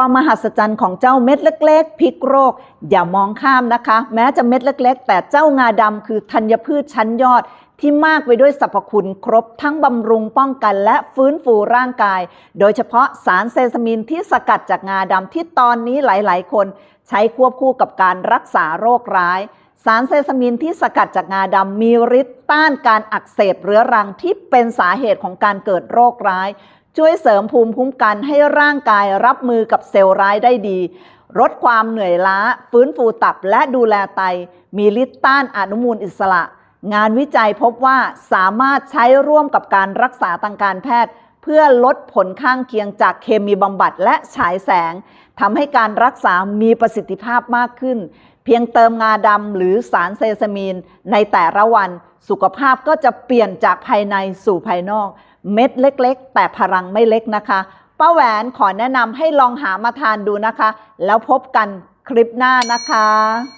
ความมหัศจรรย์ของเจ้าเม็ดเล็ก ๆ พิกโรค อย่ามองข้ามนะคะ แม้จะเม็ดเล็ก ๆ แต่เจ้างาดำคือธัญพืชชั้นยอดที่มากไปด้วยสรรพคุณครบทั้งบำรุงป้องกันและฟื้นฟูร่างกาย โดยเฉพาะสารเซซามินที่สกัดจากงาดำที่ตอนนี้หลาย ๆ คน ใช้ควบคู่กับการรักษาโรคร้าย สารเซซามินที่สกัดจากงาดำมีฤทธิ์ต้านการอักเสบเรื้อรังที่เป็นสาเหตุของการเกิดโรคร้าย ช่วยเสริมภูมิคุ้มกันให้ร่างกายรับมือกับเซลล์ร้ายได้ดีลดความเหนื่อยล้า ฟื้นฟูตับและดูแลไต มีฤทธิ์ต้านอนุมูลอิสระ งานวิจัยพบว่าสามารถใช้ร่วมกับการรักษาทางการแพทย์ เพื่อลดผลข้างเคียงจากเคมีบำบัดและฉายแสง ทำให้การรักษามีประสิทธิภาพมากขึ้น เพียงเติมงาดำหรือสารเซซามีน ในแต่ละวันสุขภาพก็จะเปลี่ยนจากภายในสู่ภายนอก เม็ดเล็กๆ แต่พลังไม่เล็กนะคะป้าแหวนขอแนะนำให้ลองหามาทานดูนะคะ แล้วพบกันคลิปหน้านะคะ